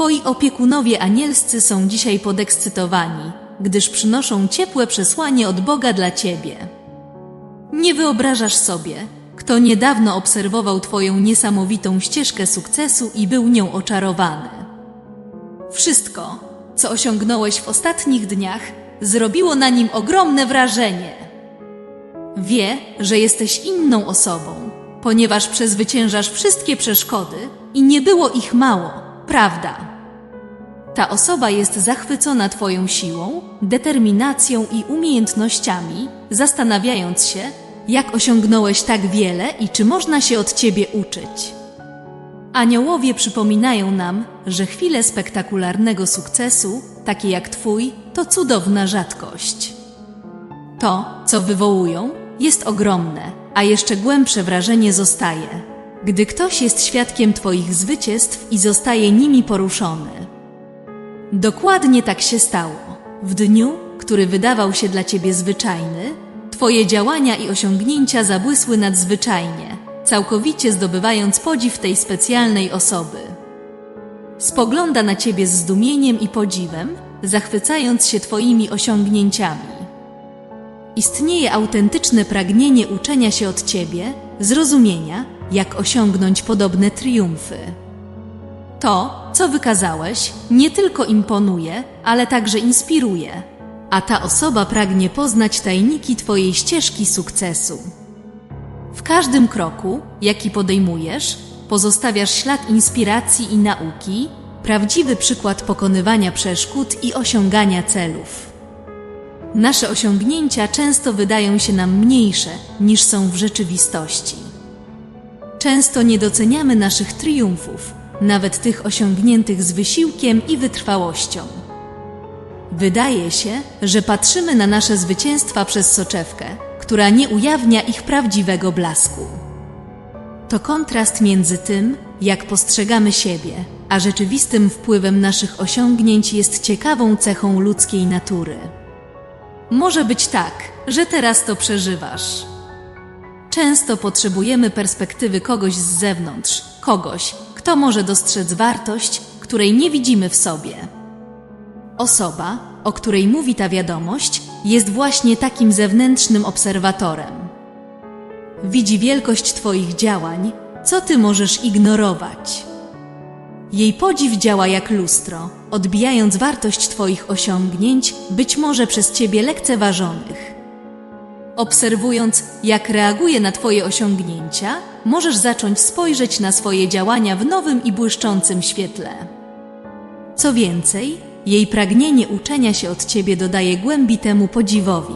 Twoi opiekunowie anielscy są dzisiaj podekscytowani, gdyż przynoszą ciepłe przesłanie od Boga dla Ciebie. Nie wyobrażasz sobie, kto niedawno obserwował Twoją niesamowitą ścieżkę sukcesu i był nią oczarowany. Wszystko, co osiągnąłeś w ostatnich dniach, zrobiło na nim ogromne wrażenie. Wie, że jesteś inną osobą, ponieważ przezwyciężasz wszystkie przeszkody i nie było ich mało, prawda? Ta osoba jest zachwycona Twoją siłą, determinacją i umiejętnościami, zastanawiając się, jak osiągnąłeś tak wiele i czy można się od Ciebie uczyć. Aniołowie przypominają nam, że chwile spektakularnego sukcesu, takie jak Twój, to cudowna rzadkość. To, co wywołują, jest ogromne, a jeszcze głębsze wrażenie zostaje, gdy ktoś jest świadkiem Twoich zwycięstw i zostaje nimi poruszony. Dokładnie tak się stało. W dniu, który wydawał się dla Ciebie zwyczajny, Twoje działania i osiągnięcia zabłysły nadzwyczajnie, całkowicie zdobywając podziw tej specjalnej osoby. Spogląda na Ciebie z zdumieniem i podziwem, zachwycając się Twoimi osiągnięciami. Istnieje autentyczne pragnienie uczenia się od Ciebie, zrozumienia, jak osiągnąć podobne triumfy. To, co wykazałeś, nie tylko imponuje, ale także inspiruje, a ta osoba pragnie poznać tajniki Twojej ścieżki sukcesu. W każdym kroku, jaki podejmujesz, pozostawiasz ślad inspiracji i nauki, prawdziwy przykład pokonywania przeszkód i osiągania celów. Nasze osiągnięcia często wydają się nam mniejsze niż są w rzeczywistości. Często nie doceniamy naszych triumfów, nawet tych osiągniętych z wysiłkiem i wytrwałością. Wydaje się, że patrzymy na nasze zwycięstwa przez soczewkę, która nie ujawnia ich prawdziwego blasku. To kontrast między tym, jak postrzegamy siebie, a rzeczywistym wpływem naszych osiągnięć jest ciekawą cechą ludzkiej natury. Może być tak, że teraz to przeżywasz. Często potrzebujemy perspektywy kogoś z zewnątrz, kogoś, kto może dostrzec wartość, której nie widzimy w sobie. Osoba, o której mówi ta wiadomość, jest właśnie takim zewnętrznym obserwatorem. Widzi wielkość Twoich działań, co Ty możesz ignorować. Jej podziw działa jak lustro, odbijając wartość Twoich osiągnięć, być może przez Ciebie lekceważonych. Obserwując, jak reaguje na Twoje osiągnięcia, możesz zacząć spojrzeć na swoje działania w nowym i błyszczącym świetle. Co więcej, jej pragnienie uczenia się od Ciebie dodaje głębi temu podziwowi.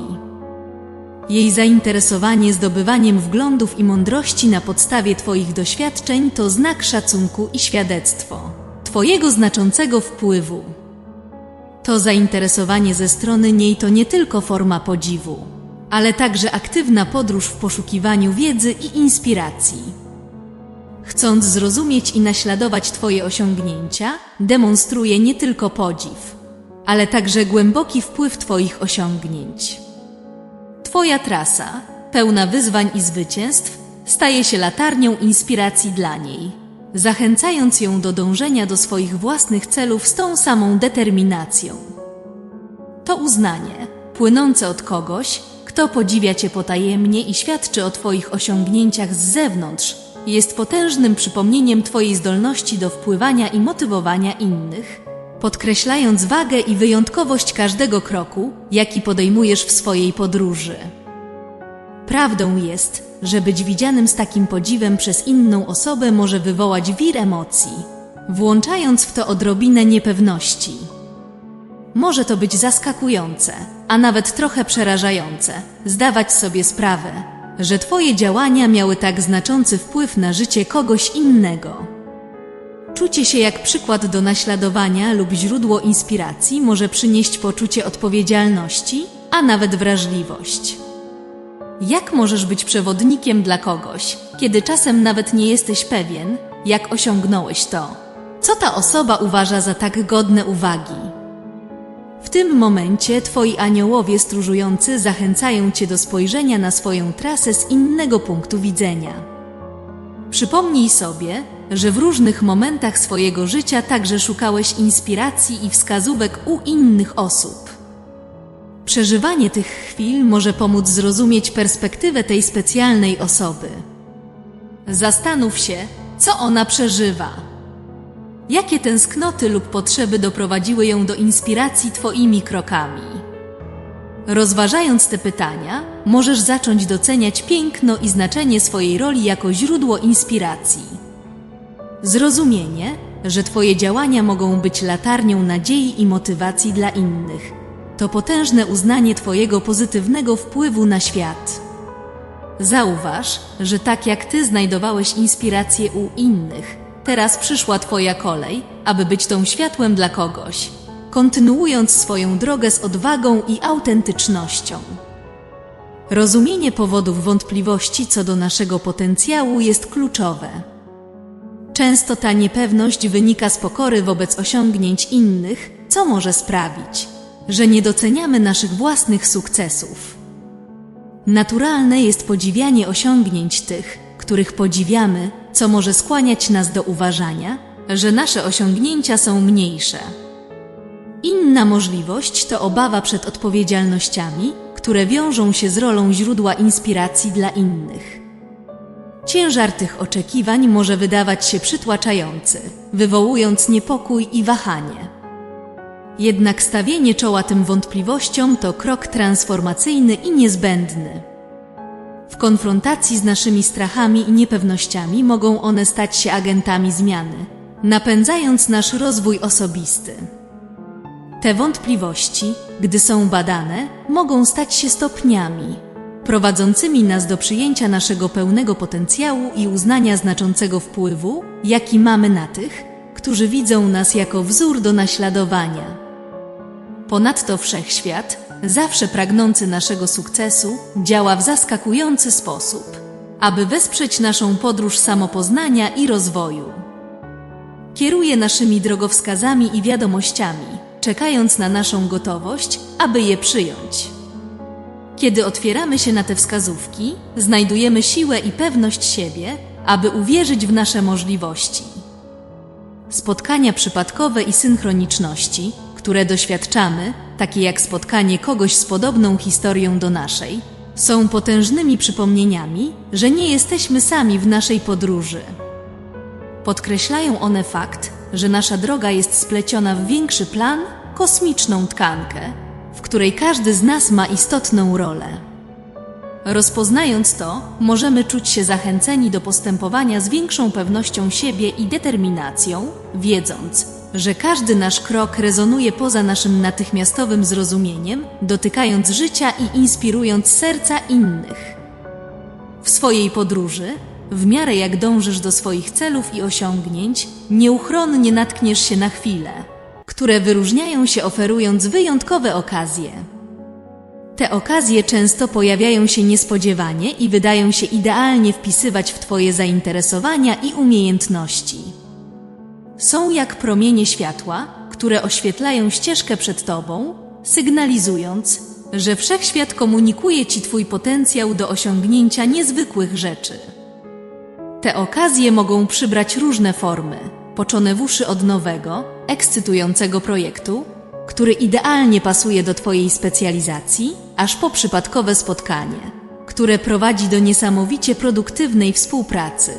Jej zainteresowanie zdobywaniem wglądów i mądrości na podstawie Twoich doświadczeń to znak szacunku i świadectwo Twojego znaczącego wpływu. To zainteresowanie ze strony niej to nie tylko forma podziwu, ale także aktywna podróż w poszukiwaniu wiedzy i inspiracji. Chcąc zrozumieć i naśladować Twoje osiągnięcia, demonstruje nie tylko podziw, ale także głęboki wpływ Twoich osiągnięć. Twoja trasa, pełna wyzwań i zwycięstw, staje się latarnią inspiracji dla niej, zachęcając ją do dążenia do swoich własnych celów z tą samą determinacją. To uznanie, płynące od kogoś, kto podziwia Cię potajemnie i świadczy o Twoich osiągnięciach z zewnątrz, jest potężnym przypomnieniem Twojej zdolności do wpływania i motywowania innych, podkreślając wagę i wyjątkowość każdego kroku, jaki podejmujesz w swojej podróży. Prawdą jest, że być widzianym z takim podziwem przez inną osobę może wywołać wir emocji, włączając w to odrobinę niepewności. Może to być zaskakujące, a nawet trochę przerażające, zdawać sobie sprawę, że Twoje działania miały tak znaczący wpływ na życie kogoś innego. Czucie się jak przykład do naśladowania lub źródło inspiracji może przynieść poczucie odpowiedzialności, a nawet wrażliwość. Jak możesz być przewodnikiem dla kogoś, kiedy czasem nawet nie jesteś pewien, jak osiągnąłeś to? Co ta osoba uważa za tak godne uwagi? W tym momencie Twoi aniołowie stróżujący zachęcają Cię do spojrzenia na swoją trasę z innego punktu widzenia. Przypomnij sobie, że w różnych momentach swojego życia także szukałeś inspiracji i wskazówek u innych osób. Przeżywanie tych chwil może pomóc zrozumieć perspektywę tej specjalnej osoby. Zastanów się, co ona przeżywa. Jakie tęsknoty lub potrzeby doprowadziły ją do inspiracji Twoimi krokami? Rozważając te pytania, możesz zacząć doceniać piękno i znaczenie swojej roli jako źródło inspiracji. Zrozumienie, że Twoje działania mogą być latarnią nadziei i motywacji dla innych, to potężne uznanie Twojego pozytywnego wpływu na świat. Zauważ, że tak jak Ty znajdowałeś inspirację u innych, teraz przyszła Twoja kolej, aby być tą światłem dla kogoś, kontynuując swoją drogę z odwagą i autentycznością. Rozumienie powodów wątpliwości co do naszego potencjału jest kluczowe. Często ta niepewność wynika z pokory wobec osiągnięć innych, co może sprawić, że nie doceniamy naszych własnych sukcesów. Naturalne jest podziwianie osiągnięć tych, których podziwiamy, co może skłaniać nas do uważania, że nasze osiągnięcia są mniejsze. Inna możliwość to obawa przed odpowiedzialnościami, które wiążą się z rolą źródła inspiracji dla innych. Ciężar tych oczekiwań może wydawać się przytłaczający, wywołując niepokój i wahanie. Jednak stawienie czoła tym wątpliwościom to krok transformacyjny i niezbędny. W konfrontacji z naszymi strachami i niepewnościami mogą one stać się agentami zmiany, napędzając nasz rozwój osobisty. Te wątpliwości, gdy są badane, mogą stać się stopniami, prowadzącymi nas do przyjęcia naszego pełnego potencjału i uznania znaczącego wpływu, jaki mamy na tych, którzy widzą nas jako wzór do naśladowania. Ponadto wszechświat, zawsze pragnący naszego sukcesu, działa w zaskakujący sposób, aby wesprzeć naszą podróż samopoznania i rozwoju. Kieruje naszymi drogowskazami i wiadomościami, czekając na naszą gotowość, aby je przyjąć. Kiedy otwieramy się na te wskazówki, znajdujemy siłę i pewność siebie, aby uwierzyć w nasze możliwości. Spotkania przypadkowe i synchroniczności, które doświadczamy, takie jak spotkanie kogoś z podobną historią do naszej, są potężnymi przypomnieniami, że nie jesteśmy sami w naszej podróży. Podkreślają one fakt, że nasza droga jest spleciona w większy plan, kosmiczną tkankę, w której każdy z nas ma istotną rolę. Rozpoznając to, możemy czuć się zachęceni do postępowania z większą pewnością siebie i determinacją, wiedząc, że każdy nasz krok rezonuje poza naszym natychmiastowym zrozumieniem, dotykając życia i inspirując serca innych. W swojej podróży, w miarę jak dążysz do swoich celów i osiągnięć, nieuchronnie natkniesz się na chwile, które wyróżniają się oferując wyjątkowe okazje. Te okazje często pojawiają się niespodziewanie i wydają się idealnie wpisywać w Twoje zainteresowania i umiejętności. Są jak promienie światła, które oświetlają ścieżkę przed Tobą, sygnalizując, że wszechświat komunikuje Ci Twój potencjał do osiągnięcia niezwykłych rzeczy. Te okazje mogą przybrać różne formy, poczonewuszy od nowego, ekscytującego projektu, który idealnie pasuje do Twojej specjalizacji, aż po przypadkowe spotkanie, które prowadzi do niesamowicie produktywnej współpracy.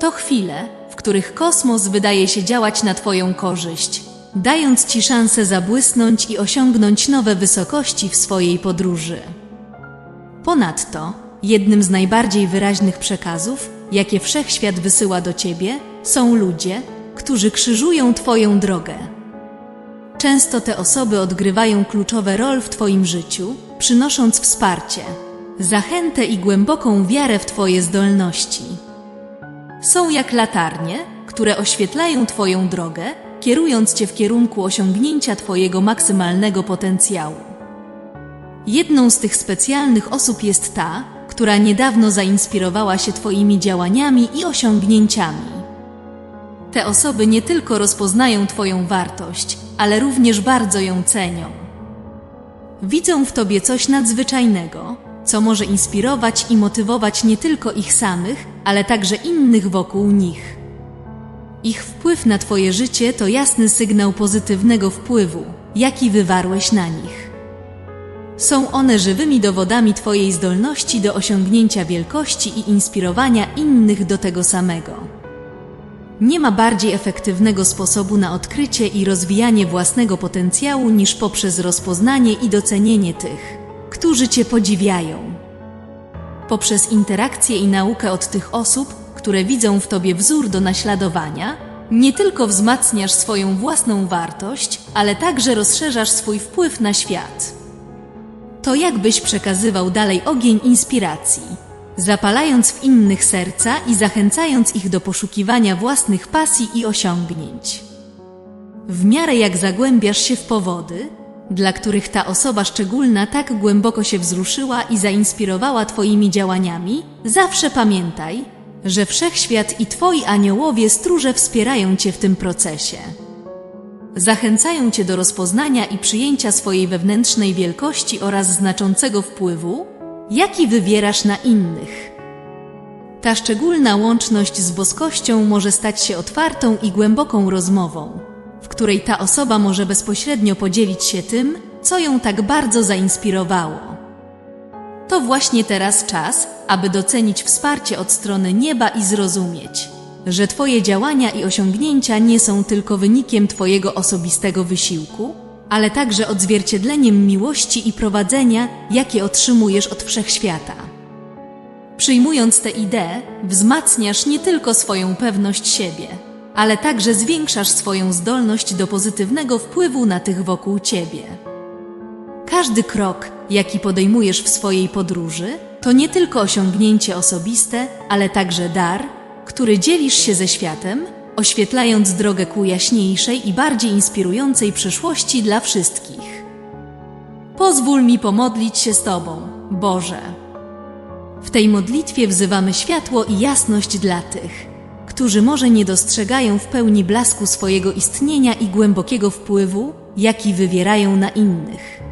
To chwile, których kosmos wydaje się działać na Twoją korzyść, dając Ci szansę zabłysnąć i osiągnąć nowe wysokości w swojej podróży. Ponadto, jednym z najbardziej wyraźnych przekazów, jakie wszechświat wysyła do Ciebie, są ludzie, którzy krzyżują Twoją drogę. Często te osoby odgrywają kluczowe rol w Twoim życiu, przynosząc wsparcie, zachętę i głęboką wiarę w Twoje zdolności. Są jak latarnie, które oświetlają Twoją drogę, kierując Cię w kierunku osiągnięcia Twojego maksymalnego potencjału. Jedną z tych specjalnych osób jest ta, która niedawno zainspirowała się Twoimi działaniami i osiągnięciami. Te osoby nie tylko rozpoznają Twoją wartość, ale również bardzo ją cenią. Widzą w Tobie coś nadzwyczajnego, co może inspirować i motywować nie tylko ich samych, ale także innych wokół nich. Ich wpływ na Twoje życie to jasny sygnał pozytywnego wpływu, jaki wywarłeś na nich. Są one żywymi dowodami Twojej zdolności do osiągnięcia wielkości i inspirowania innych do tego samego. Nie ma bardziej efektywnego sposobu na odkrycie i rozwijanie własnego potencjału niż poprzez rozpoznanie i docenienie tych, którzy Cię podziwiają. Poprzez interakcję i naukę od tych osób, które widzą w Tobie wzór do naśladowania, nie tylko wzmacniasz swoją własną wartość, ale także rozszerzasz swój wpływ na świat. To jakbyś przekazywał dalej ogień inspiracji, zapalając w innych serca i zachęcając ich do poszukiwania własnych pasji i osiągnięć. W miarę jak zagłębiasz się w powody, dla których ta osoba szczególna tak głęboko się wzruszyła i zainspirowała Twoimi działaniami, zawsze pamiętaj, że wszechświat i Twoi aniołowie stróże wspierają Cię w tym procesie. Zachęcają Cię do rozpoznania i przyjęcia swojej wewnętrznej wielkości oraz znaczącego wpływu, jaki wywierasz na innych. Ta szczególna łączność z boskością może stać się otwartą i głęboką rozmową, w której ta osoba może bezpośrednio podzielić się tym, co ją tak bardzo zainspirowało. To właśnie teraz czas, aby docenić wsparcie od strony nieba i zrozumieć, że Twoje działania i osiągnięcia nie są tylko wynikiem Twojego osobistego wysiłku, ale także odzwierciedleniem miłości i prowadzenia, jakie otrzymujesz od wszechświata. Przyjmując tę ideę, wzmacniasz nie tylko swoją pewność siebie, ale także zwiększasz swoją zdolność do pozytywnego wpływu na tych wokół Ciebie. Każdy krok, jaki podejmujesz w swojej podróży, to nie tylko osiągnięcie osobiste, ale także dar, który dzielisz się ze światem, oświetlając drogę ku jaśniejszej i bardziej inspirującej przyszłości dla wszystkich. Pozwól mi pomodlić się z Tobą, Boże. W tej modlitwie wzywamy światło i jasność dla tych, którzy może nie dostrzegają w pełni blasku swojego istnienia i głębokiego wpływu, jaki wywierają na innych.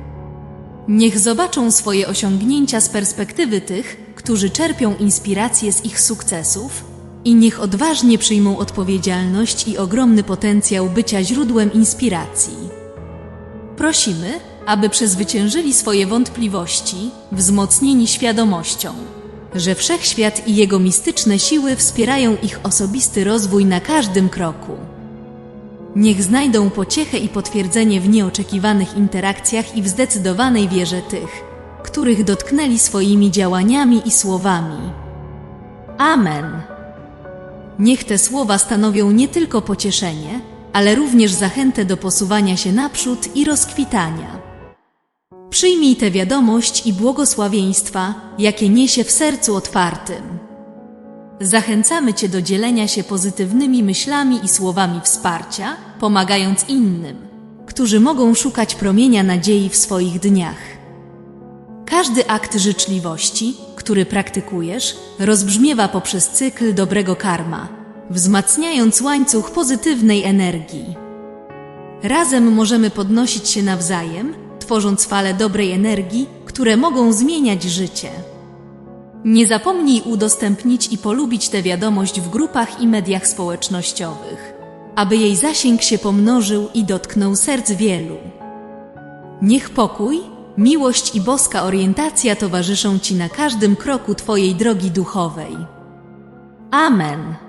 Niech zobaczą swoje osiągnięcia z perspektywy tych, którzy czerpią inspirację z ich sukcesów i niech odważnie przyjmą odpowiedzialność i ogromny potencjał bycia źródłem inspiracji. Prosimy, aby przezwyciężyli swoje wątpliwości, wzmocnieni świadomością, że wszechświat i jego mistyczne siły wspierają ich osobisty rozwój na każdym kroku. Niech znajdą pociechę i potwierdzenie w nieoczekiwanych interakcjach i w zdecydowanej wierze tych, których dotknęli swoimi działaniami i słowami. Amen. Niech te słowa stanowią nie tylko pocieszenie, ale również zachętę do posuwania się naprzód i rozkwitania. Przyjmij tę wiadomość i błogosławieństwa, jakie niesie w sercu otwartym. Zachęcamy Cię do dzielenia się pozytywnymi myślami i słowami wsparcia, pomagając innym, którzy mogą szukać promienia nadziei w swoich dniach. Każdy akt życzliwości, który praktykujesz, rozbrzmiewa poprzez cykl dobrego karma, wzmacniając łańcuch pozytywnej energii. Razem możemy podnosić się nawzajem, tworząc fale dobrej energii, które mogą zmieniać życie. Nie zapomnij udostępnić i polubić tę wiadomość w grupach i mediach społecznościowych, aby jej zasięg się pomnożył i dotknął serc wielu. Niech pokój, miłość i boska orientacja towarzyszą Ci na każdym kroku Twojej drogi duchowej. Amen.